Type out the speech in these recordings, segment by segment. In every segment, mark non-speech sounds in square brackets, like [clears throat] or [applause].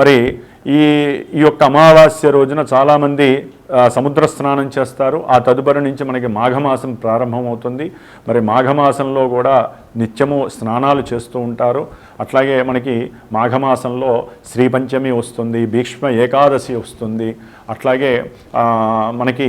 మరి ఈ ఈ యొక్క అమావాస్య రోజున చాలామంది సముద్ర స్నానం చేస్తారు. ఆ తదుపరి నుంచి మనకి మాఘమాసం ప్రారంభమవుతుంది. మరి మాఘమాసంలో కూడా నిత్యము స్నానాలు చేస్తూ ఉంటారు. అట్లాగే మనకి మాఘమాసంలో శ్రీపంచమి వస్తుంది భీష్మ ఏకాదశి వస్తుంది. అట్లాగే మనకి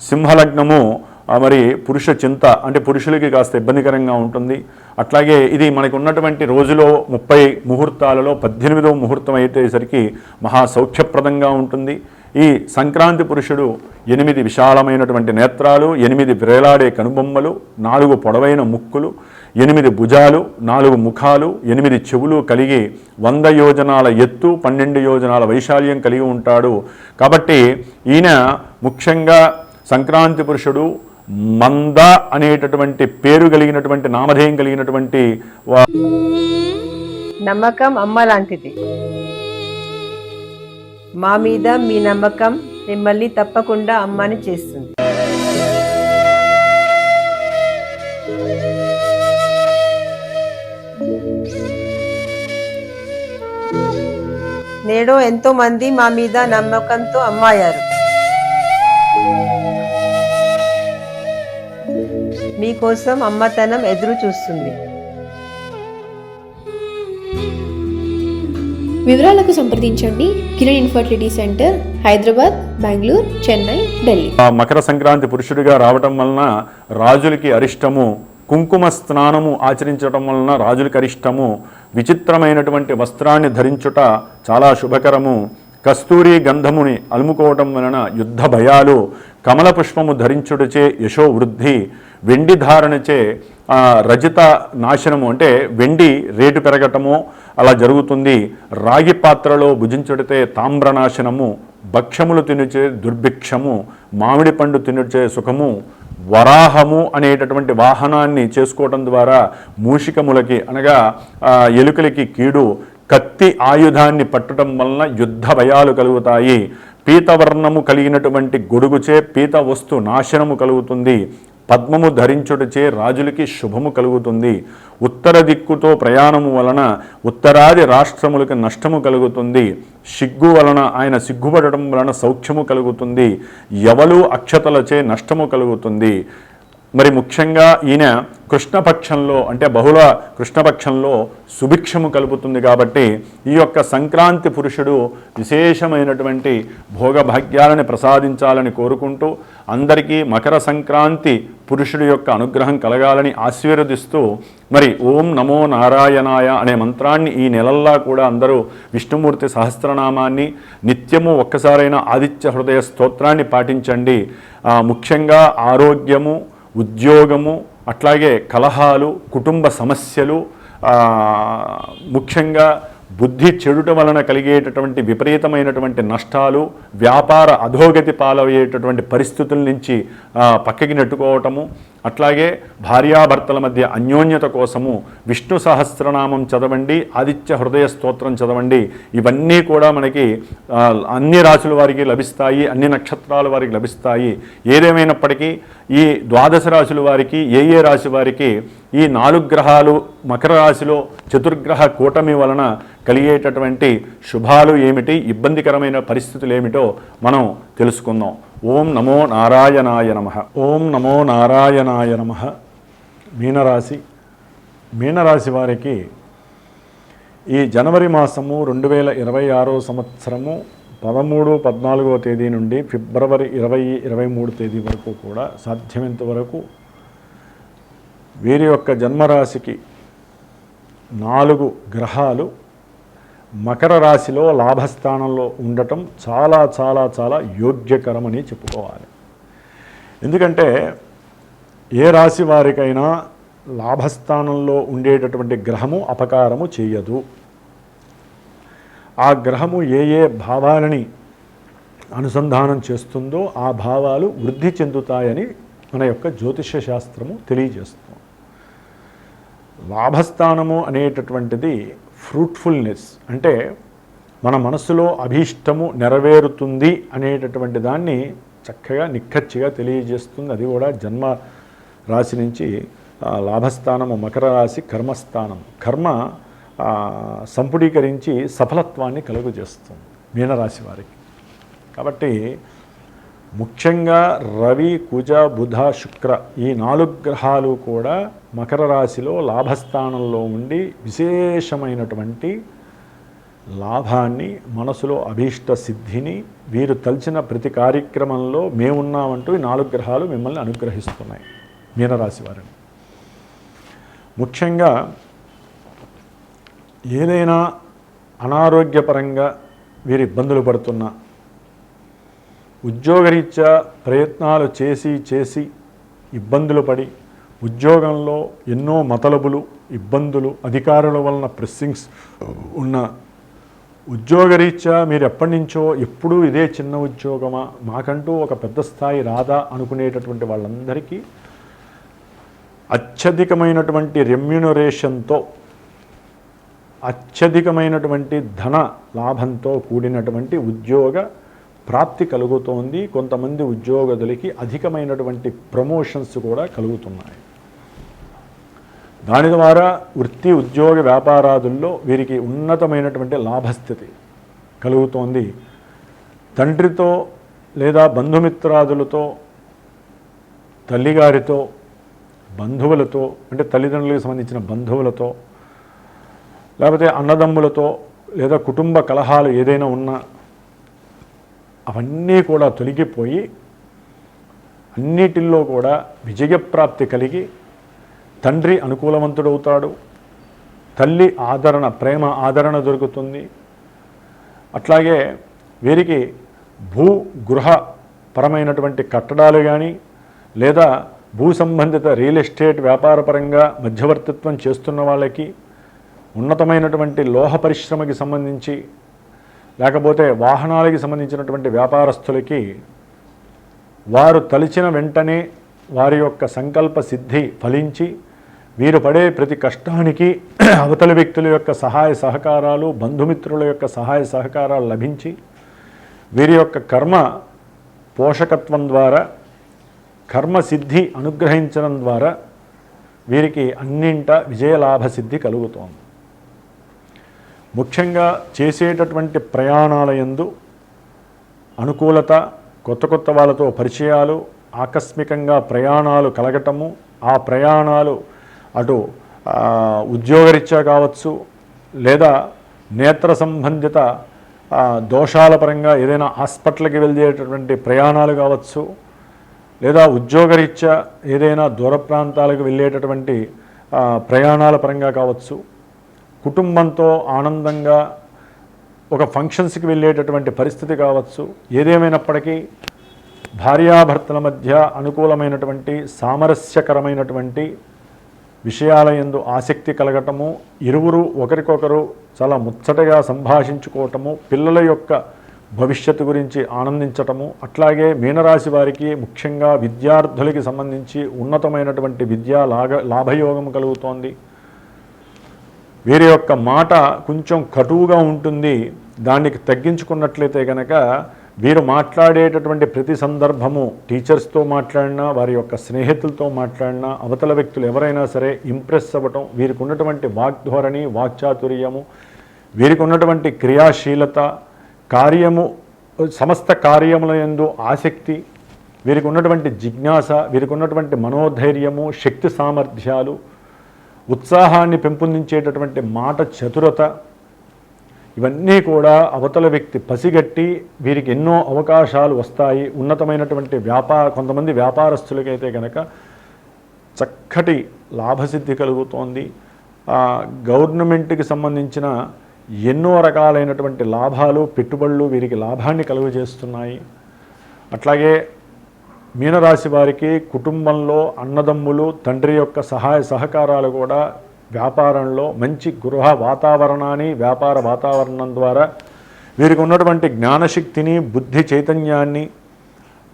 సింహలగ్నము మరి పురుష చింత అంటే పురుషులకి కాస్త ఇబ్బందికరంగా ఉంటుంది. అట్లాగే ఇది మనకు ఉన్నటువంటి రోజులో ముప్పై ముహూర్తాలలో పద్దెనిమిదవ ముహూర్తం అయ్యేసరికి మహా సౌఖ్యప్రదంగా ఉంటుంది. ఈ సంక్రాంతి పురుషుడు ఎనిమిది విశాలమైనటువంటి నేత్రాలు ఎనిమిది వ్రేలాడే కనుబొమ్మలు నాలుగు పొడవైన ముక్కులు ఎనిమిది భుజాలు నాలుగు ముఖాలు ఎనిమిది చెవులు కలిగి వంద యోజనాల ఎత్తు పన్నెండు యోజనాల వైశాల్యం కలిగి ఉంటాడు. కాబట్టి ఈయన ముఖ్యంగా సంక్రాంతి పురుషుడు మంద అనేటటువంటి పేరు కలిగినటువంటి నామధేయం కలిగినటువంటి వా- నమ్మకం అమ్మ లాంటిది. మా మీద మీ నమ్మకం మిమ్మల్ని తప్పకుండా అమ్మని చేస్తుంది. నేడు ఎంతో మంది మా మీద నమ్మకంతో అమ్మాయారు. మీకోసం అమ్మతనం ఎదురు చూస్తుంది. వివరాలకు సంప్రదించండి. Kiran infertility centre Hyderabad Bengaluru Chennai Delhi. ఆ మకర సంక్రాంతి పురుషుడిగా రావటం వలన రాజులకి అరిష్టము కుంకుమ స్నానము ఆచరించడం వలన రాజులకి అరిష్టము విచిత్రమైనటువంటి వస్త్రాన్ని ధరించుట చాలా శుభకరము. కస్తూరి గంధముని అలుముకోవటం వలన యుద్ధ భయాలు కమల పుష్పము ధరించుటచే యశో వృద్ధి వెండి ధారణచే రజిత నాశనము అంటే వెండి రేటు పెరగటము అలా జరుగుతుంది. రాగి పాత్రలో భుజించుడితే తామ్రనాశనము భక్ష్యములు తినుచే దుర్భిక్షము మామిడి పండు తినుచే సుఖము వరాహము అనేటటువంటి వాహనాన్ని చేసుకోవటం ద్వారా మూషికములకి అనగా ఎలుకలకి కీడు కత్తి ఆయుధాన్ని పట్టడం వలన యుద్ధ భయాలు కలుగుతాయి. పీతవర్ణము కలిగినటువంటి గొడుగుచే పీత వస్తు నాశనము కలుగుతుంది. పద్మము ధరించుటచే రాజులకి శుభము కలుగుతుంది. ఉత్తర దిక్కుతో ప్రయాణము వలన ఉత్తరాది రాష్ట్రములకు నష్టము కలుగుతుంది. సిగ్గు వలన ఆయన సిగ్గుపడటం వలన సౌఖ్యము కలుగుతుంది. ఎవలు అక్షతలచే నష్టము కలుగుతుంది. మరి ముఖ్యంగా ఈయన కృష్ణపక్షంలో అంటే బహుళ కృష్ణపక్షంలో సుభిక్షము కలుపుతుంది కాబట్టి ఈ యొక్క సంక్రాంతి పురుషుడు విశేషమైనటువంటి భోగభాగ్యాలని ప్రసాదించాలని కోరుకుంటూ అందరికీ మకర సంక్రాంతి పురుషుడి యొక్క అనుగ్రహం కలగాలని ఆశీర్వదిస్తూ మరి ఓం నమో నారాయణాయ అనే మంత్రాన్ని ఈ నెలల్లా కూడా అందరూ విష్ణుమూర్తి సహస్రనామాన్ని నిత్యము ఒక్కసారైనా ఆదిత్య హృదయ స్తోత్రాన్ని పాటించండి. ముఖ్యంగా ఆరోగ్యము ఉద్యోగము అట్లాగే కలహాలు కుటుంబ సమస్యలు ముఖ్యంగా బుద్ధి చెడుట వలన కలిగేటటువంటి విపరీతమైనటువంటి నష్టాలు వ్యాపార అధోగతి పాలయ్యేటటువంటి పరిస్థితుల నుంచి పక్కకి నెట్టుకోవటము అట్లాగే భార్యాభర్తల మధ్య అన్యోన్యత కోసము విష్ణు సహస్రనామం చదవండి ఆదిత్య హృదయ స్తోత్రం చదవండి. ఇవన్నీ కూడా మనకి అన్ని రాశుల వారికి లభిస్తాయి అన్ని నక్షత్రాల వారికి లభిస్తాయి. ఏదేమైనప్పటికీ ఈ ద్వాదశ రాశుల వారికి ఏ ఏ రాశి వారికి ఈ నాలుగు గ్రహాలు మకర రాశిలో చతుర్గ్రహ కూటమి వలన కలిగేటటువంటి శుభాలు ఏమిటి ఇబ్బందికరమైన పరిస్థితులు ఏమిటో మనం తెలుసుకుందాం. ఓం నమో నారాయణాయ నమ. ఓం నమో నారాయణాయ నమ. మీనరాశి. మీనరాశి వారికి ఈ జనవరి మాసము రెండు వేల ఇరవై ఆరో సంవత్సరము పదమూడు పద్నాలుగో తేదీ నుండి ఫిబ్రవరి ఇరవై ఇరవై మూడు తేదీ వరకు కూడా సాధ్యమైనంత వరకు వీరి యొక్క జన్మరాశికి నాలుగు గ్రహాలు మకర రాశిలో లాభస్థానంలో ఉండటం చాలా చాలా చాలా యోగ్యకరమని చెప్పుకోవాలి. ఎందుకంటే ఏ రాశి వారికైనా లాభస్థానంలో ఉండేటటువంటి గ్రహము అపకారము చేయదు. ఆ గ్రహము ఏ ఏ భావాలని అనుసంధానం చేస్తుందో ఆ భావాలు వృద్ధి చెందుతాయని మన యొక్క జ్యోతిష్య శాస్త్రము తెలియజేస్తుంది. లాభస్థానము అనేటటువంటిది ఫ్రూట్ఫుల్నెస్ అంటే మన మనసులో అభీష్టము నెరవేరుతుంది అనేటటువంటి దాన్ని చక్కగా నిక్కచ్చిగా తెలియజేస్తుంది. అది కూడా జన్మ రాశి నుంచి లాభస్థానము మకర రాశి కర్మస్థానం. కర్మ సంపుడీకరించి సఫలత్వాన్ని కలుగజేస్తుంది మీనరాశి వారికి. కాబట్టి ముఖ్యంగా రవి కుజ బుధ శుక్ర ఈ నాలుగు గ్రహాలు కూడా మకర రాశిలో లాభస్థానంలో ఉండి విశేషమైనటువంటి లాభాన్ని మనసులో అభీష్ట సిద్ధిని వీరు తలిచిన ప్రతి కార్యక్రమంలో మేమున్నామంటూ ఈ నాలుగు గ్రహాలు మిమ్మల్ని అనుగ్రహిస్తున్నాయి మీనరాశి వారిని. ముఖ్యంగా ఏదైనా అనారోగ్యపరంగా వీరు ఇబ్బందులు పడుతున్నా ఉద్యోగరీత్యా ప్రయత్నాలు చేసి చేసి ఇబ్బందులు పడి ఉద్యోగంలో ఎన్నో మతలబులు ఇబ్బందులు అధికారుల వలన ప్రెస్సింగ్స్ ఉన్న ఉద్యోగరీత్యా మీరు ఎప్పటి నుంచో ఎప్పుడూ ఇదే చిన్న ఉద్యోగమా మాకంటూ ఒక పెద్ద స్థాయి రాదా అనుకునేటటువంటి వాళ్ళందరికీ అత్యధికమైనటువంటి రెమ్యునరేషన్తో అత్యధికమైనటువంటి ధన లాభంతో కూడినటువంటి ఉద్యోగ ప్రాప్తి కలుగుతోంది. కొంతమంది ఉద్యోగులకి అధికమైనటువంటి ప్రమోషన్స్ కూడా కలుగుతున్నాయి. దాని ద్వారా వృత్తి ఉద్యోగ వ్యాపారాదుల్లో వీరికి ఉన్నతమైనటువంటి లాభస్థితి కలుగుతోంది. తండ్రితో లేదా బంధుమిత్రాదులతో తల్లిగారితో బంధువులతో అంటే తల్లిదండ్రులకు సంబంధించిన బంధువులతో లేకపోతే అన్నదమ్ములతో లేదా కుటుంబ కలహాలు ఏదైనా ఉన్నా అవన్నీ కూడా తొలగిపోయి అన్నిటిల్లో కూడా విజయప్రాప్తి కలిగి తండ్రి అనుకూలవంతుడవుతాడు తల్లి ఆదరణ ప్రేమ ఆదరణ దొరుకుతుంది. అట్లాగే వీరికి భూ గృహ పరమైనటువంటి కట్టడాలు కానీ లేదా భూ సంబంధిత రియల్ ఎస్టేట్ వ్యాపారపరంగా మధ్యవర్తిత్వం చేస్తున్న వాళ్ళకి ఉన్నతమైనటువంటి లోహ పరిశ్రమకి సంబంధించి లేకపోతే వాహనాలకి సంబంధించినటువంటి వ్యాపారస్తులకి వారు తలిచిన వెంటనే వారి యొక్క సంకల్ప సిద్ధి ఫలించి వీరు పడే ప్రతి కష్టానికి [clears throat] అవతలి వ్యక్తుల యొక్క సహాయ సహకారాలు బంధుమిత్రుల యొక్క సహాయ సహకారాలు లభించి వీరి యొక్క కర్మ పోషకత్వం ద్వారా కర్మసిద్ధి అనుగ్రహించడం ద్వారా వీరికి అన్నింట విజయలాభ సిద్ధి కలుగుతోంది. ముఖ్యంగా చేసేటటువంటి ప్రయాణాల యందు అనుకూలత కొత్త కొత్త వాళ్ళతో పరిచయాలు ఆకస్మికంగా ప్రయాణాలు కలగటము ఆ ప్రయాణాలు అటు ఉద్యోగరీత్యా కావచ్చు లేదా నేత్ర సంబంధిత దోషాల పరంగా ఏదైనా హాస్పిటల్కి వెళ్ళేటటువంటి ప్రయాణాలు కావచ్చు లేదా ఉద్యోగరీత్యా ఏదైనా దూర ప్రాంతాలకు వెళ్ళేటటువంటి ప్రయాణాల పరంగా కావచ్చు కుటుంబంతో ఆనందంగా ఒక ఫంక్షన్స్కి వెళ్ళేటటువంటి పరిస్థితి కావచ్చు. ఏదేమైనప్పటికీ భార్యాభర్తల మధ్య అనుకూలమైనటువంటి సామరస్యకరమైనటువంటి విషయాల యందు ఆసక్తి కలగటము ఇరువురు ఒకరికొకరు చాలా ముచ్చటగా సంభాషించుకోవటము పిల్లల యొక్క భవిష్యత్తు గురించి ఆనందించటము అట్లాగే మీనరాశి వారికి ముఖ్యంగా విద్యార్థులకి సంబంధించి ఉన్నతమైనటువంటి విద్యా లాభ లాభయోగం కలుగుతోంది. వీరి యొక్క మాట కొంచెం కటువుగా ఉంటుంది. దానికి తగ్గించుకున్నట్లయితే కనుక వీరు మాట్లాడేటటువంటి ప్రతి సందర్భము టీచర్స్తో మాట్లాడినా వారి యొక్క స్నేహితులతో మాట్లాడినా అవతల వ్యక్తులు ఎవరైనా సరే ఇంప్రెస్ అవ్వటం వీరికి ఉన్నటువంటి వాగ్ధోరణి వాక్చాతుర్యము వీరికి ఉన్నటువంటి క్రియాశీలత కార్యము సమస్త కార్యముల యందు ఆసక్తి వీరికి ఉన్నటువంటి జిజ్ఞాస వీరికి ఉన్నటువంటి మనోధైర్యము శక్తి సామర్థ్యాలు ఉత్సాహాన్ని పెంపొందించేటటువంటి మాట చతురత. ఇవన్నీ కూడా అవతల వ్యక్తి పసిగట్టి వీరికి ఎన్నో అవకాశాలు వస్తాయి. ఉన్నతమైనటువంటి వ్యాపార కొంతమంది వ్యాపారస్తులకైతే కనుక చక్కటి లాభసిద్ధి కలుగుతోంది. గవర్నమెంట్కి సంబంధించిన ఎన్నో రకాలైనటువంటి లాభాలు పెట్టుబడులు వీరికి లాభాన్ని కలుగజేస్తున్నాయి. అట్లాగే మీనరాశి వారికి కుటుంబంలో అన్నదమ్ములు తండ్రి యొక్క సహాయ సహకారాలు కూడా వ్యాపారంలో మంచి గృహ వాతావరణాన్ని వ్యాపార వాతావరణం ద్వారా వీరికి ఉన్నటువంటి జ్ఞానశక్తిని బుద్ధి చైతన్యాన్ని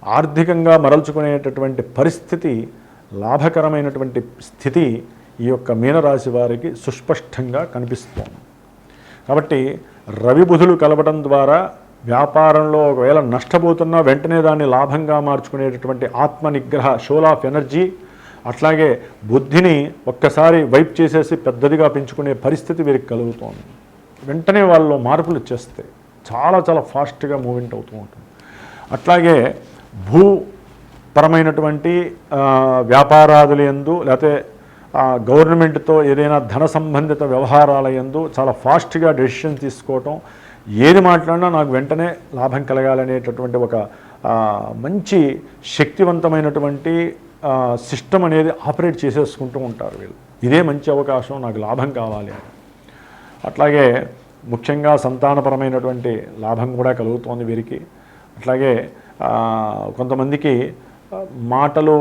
ఆర్థికంగా మరల్చుకునేటటువంటి పరిస్థితి లాభకరమైనటువంటి స్థితి ఈ యొక్క మీనరాశి వారికి సుస్పష్టంగా కనిపిస్తోంది. కాబట్టి రవి బుధులు కలవడం ద్వారా వ్యాపారంలో ఒకవేళ నష్టపోతున్నా వెంటనే దాన్ని లాభంగా మార్చుకునేటటువంటి ఆత్మ నిగ్రహ షోల్ ఆఫ్ ఎనర్జీ అట్లాగే బుద్ధిని ఒక్కసారి వైప్ చేసేసి పెద్దదిగా పెంచుకునే పరిస్థితి వీరికి కలుగుతోంది. వెంటనే వాళ్ళు మార్పులు వచ్చేస్తాయి. చాలా చాలా ఫాస్ట్గా మూమెంట్ అవుతూ ఉంటుంది. అట్లాగే భూ పరమైనటువంటి ఆ, యందు లేకపోతే గవర్నమెంట్తో ఏదైనా ధన సంబంధిత వ్యవహారాల యందు చాలా ఫాస్ట్గా డెసిషన్ తీసుకోవటం ఏది మాట్లాడినా నాకు వెంటనే లాభం కలగాలనేటటువంటి ఒక మంచి శక్తివంతమైనటువంటి సిస్టమ్ అనేది ఆపరేట్ చేసేసుకుంటూ ఉంటారు వీళ్ళు. ఇదే మంచి అవకాశం నాకు లాభం కావాలి అని. అట్లాగే ముఖ్యంగా సంతానపరమైనటువంటి లాభం కూడా కలుగుతోంది వీరికి. అట్లాగే కొంతమందికి మాటలు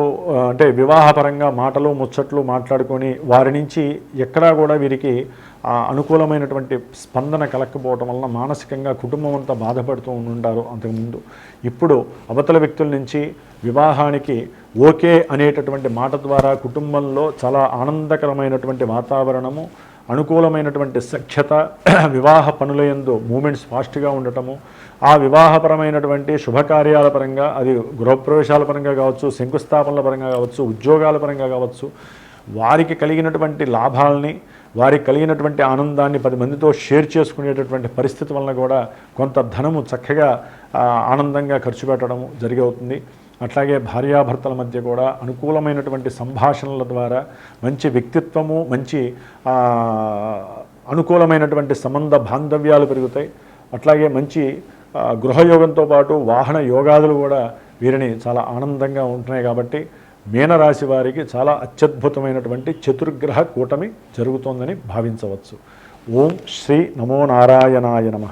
అంటే వివాహపరంగా మాటలు ముచ్చట్లు మాట్లాడుకొని వారి నుంచి ఎక్కడా కూడా వీరికి అనుకూలమైనటువంటి స్పందన కలగకపోవటం వలన మానసికంగా కుటుంబం అంతా బాధపడుతూ ఉండుంటారు అంతకుముందు. ఇప్పుడు అవతల వ్యక్తుల నుంచి వివాహానికి ఓకే అనేటటువంటి మాట ద్వారా కుటుంబంలో చాలా ఆనందకరమైనటువంటి వాతావరణము అనుకూలమైనటువంటి సఖ్యత [clears throat] వివాహ పనులయందు మూమెంట్స్ ఫాస్ట్గా ఉండటము ఆ వివాహపరమైనటువంటి శుభకార్యాల పరంగా అది గృహప్రవేశాల పరంగా కావచ్చు శంకుస్థాపనల పరంగా కావచ్చు ఉద్యోగాల పరంగా కావచ్చు వారికి కలిగినటువంటి లాభాలని వారికి కలిగినటువంటి ఆనందాన్ని పది మందితో షేర్ చేసుకునేటటువంటి పరిస్థితి వలన కూడా కొంత ధనము చక్కగా ఆనందంగా ఖర్చు పెట్టడము జరిగవుతుంది. అట్లాగే భార్యాభర్తల మధ్య కూడా అనుకూలమైనటువంటి సంభాషణల ద్వారా మంచి వ్యక్తిత్వము మంచి అనుకూలమైనటువంటి సంబంధ బాంధవ్యాలు పెరుగుతాయి. అట్లాగే మంచి గృహయోగంతో పాటు వాహన యోగాదులు కూడా వీరిని చాలా ఆనందంగా ఉంటున్నాయి కాబట్టి మీనరాశి వారికి చాలా అత్యద్భుతమైనటువంటి చతుర్గ్రహ కూటమి జరుగుతోందని భావించవచ్చు. ఓం శ్రీ నమో నారాయణాయ నమ.